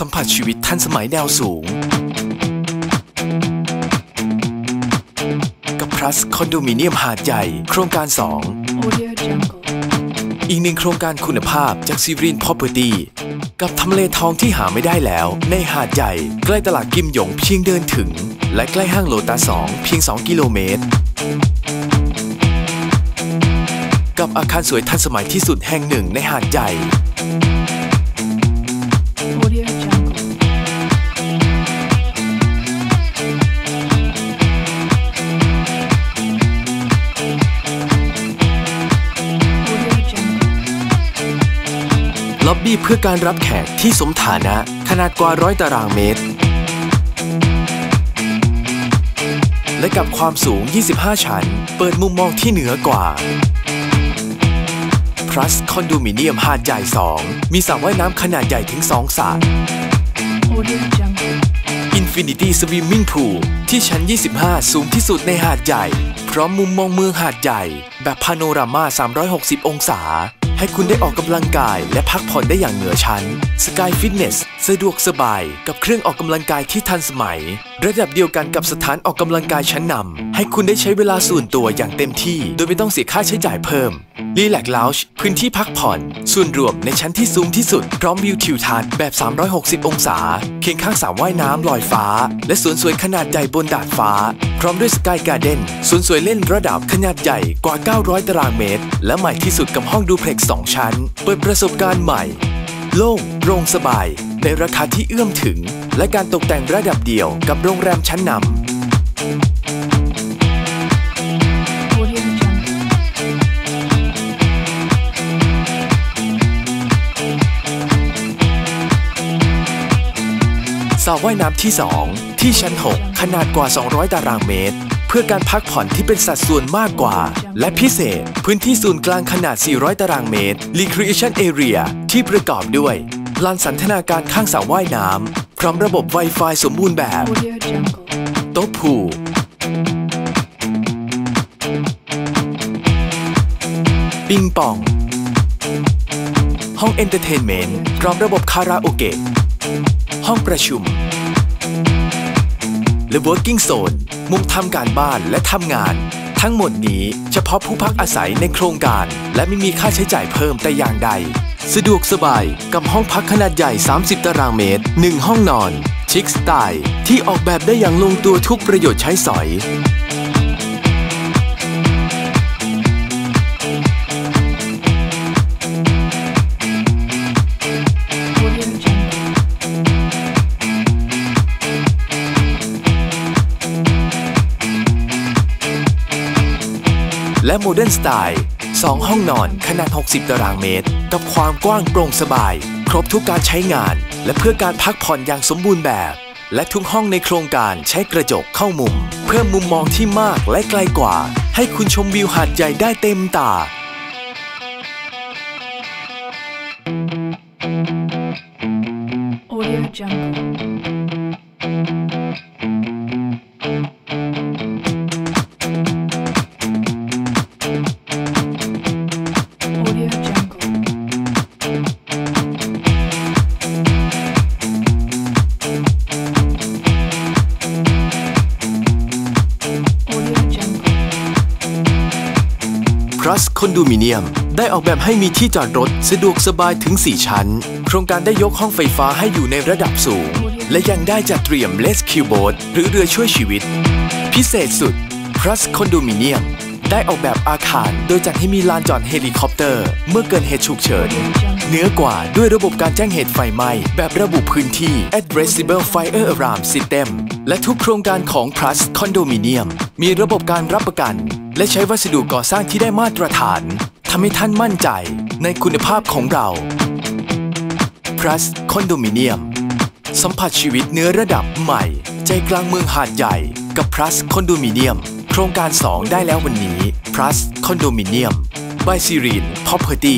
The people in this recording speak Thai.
สัมผัสชีวิตทันสมัยแนวสูง กับ Plus คอนโดมิเนียมหาดใหญ่ โครงการ2 Audio Jungle. อีกหนึ่งโครงการคุณภาพจากซีรีน Property กับทำเลทองที่หาไม่ได้แล้ว ในหาดใหญ่ ใกล้ตลาดกิมหยงเพียงเดินถึง และใกล้ห้างโลตัส2เพียง 2 กิโลเมตร กับอาคารสวยทันสมัยที่สุดแห่งหนึ่งในหาดใหญ่ ล็อบบี้เพื่อการรับแขกที่สมฐานะขนาดกว่าร้อยตารางเมตร และกับความสูง 25 ชั้น เปิดมุมมองที่เหนือกว่า Plus คอนโดมิเนียมหาดใหญ่2 มีสระว่ายน้ำขนาดใหญ่ถึง 2สระ Infinity Swimming Pool ที่ชั้น 25 สูงที่สุดในหาดใหญ่ พร้อมมุมมองเมืองหาดใหญ่ แบบพาโนรามา 360 องศา ให้คุณได้ออกกำลังกายและพักผ่อนได้อย่างเหนือชั้น Sky Fitness สะดวกสบายกับเครื่องออกกำลังกายที่ทันสมัย ระดับเดียวกันกับสถานออกกำลังกายชั้นนำให้คุณได้ใช้เวลาส่วนตัวอย่างเต็มที่ โดยไม่ต้องเสียค่าใช้จ่ายเพิ่มรีแลก Lounge พื้นที่พักผ่อน ส่วนรวมในชั้นที่สูงที่สุด พร้อมวิวทิวทัศน์แบบ 360 องศา เคียงข้างสระว่ายน้ำลอยฟ้า และสวนสวยขนาดใหญ่บนดาดฟ้า พร้อมด้วยสกายการ์เด้นสวนสวยเล่นระดับขนาดใหญ่กว่า 900 ตารางเมตร และใหม่ที่สุดกับห้องดูเพล็กซ์2ชั้น เปิดประสบการณ์ใหม่ โล่งโปร่งสบาย ในราคาที่เอื้อมถึง และการตกแต่งระดับเดียวกับโรงแรมชั้นนำ สระว่ายน้ำที่ 2 ที่ชั้น 6 ขนาดกว่า 200 ตารางเมตร เพื่อการพักผ่อนที่เป็นสัดส่วนมากกว่า และพิเศษ พื้นที่ศูนย์กลางขนาด 400 ตารางเมตร Recreation Area ที่ประกอบด้วยลานสันทนาการข้างสระว่ายน้ำพร้อมระบบ Wi-Fi สมบูรณ์แบบ โต๊ะพูลปิงปอง ห้องเอนเตอร์เทนเมนต์พร้อมระบบคาราโอเกะ ห้องประชุม และ Working Zone มุมทำการบ้านและทำงาน ทั้งหมดนี้เฉพาะผู้พักอาศัยในโครงการ และไม่มีค่าใช้จ่ายเพิ่มแต่อย่างใด สะดวกสบายกับห้องพักขนาดใหญ่ 30 ตารางเมตร 1 ห้องนอน ชิคสไตล์ที่ออกแบบได้อย่างลงตัวทุกประโยชน์ใช้สอย และโมเดิร์นสไตล์2ห้องนอนขนาด 60 ตารางเมตร กับความกว้างโปร่งสบาย ครบทุกการใช้งาน และเพื่อการพักผ่อนอย่างสมบูรณ์แบบ และทุกห้องในโครงการใช้กระจกเข้ามุม เพื่อมุมมองที่มากและไกลกว่า ให้คุณชมวิวหาดใหญ่ได้เต็มตา Audio Jungle. Plus คอนโดมิเนียม ได้ออกแบบให้มีที่จอดรถ สะดวกสบายถึง 4 ชั้น โครงการได้ยกห้องไฟฟ้าให้อยู่ในระดับสูง และยังได้จัดเตรียมเลสคิวโบ t หรือเรือช่วยชีวิต พิเศษสุด Plus คอนโดมิเนียม ได้ออกแบบอาคารโดยจัดให้มีลานจอดเฮลิคอปเตอร์ เมื่อเกิดเหตุฉุกเฉินเหนือกว่าด้วยระบบการแจ้งเหตุไฟไหม้แบบระบุพื้นที่ Addressable Fire Alarm System และทุกโครงการของ Plus Condominium มีระบบการรับประกัน และใช้วัสดุก่อสร้างที่ได้มาตรฐานทำให้ท่านมั่นใจในคุณภาพของเรา Plus Condominium สัมผัสชีวิตเนื้อระดับใหม่ ใจกลางเมืองหาดใหญ่กับ Plus Condominium ครงการ 2 ได้แล้ววันนี้ plus คอนโดมิเนียม by s i r e n Property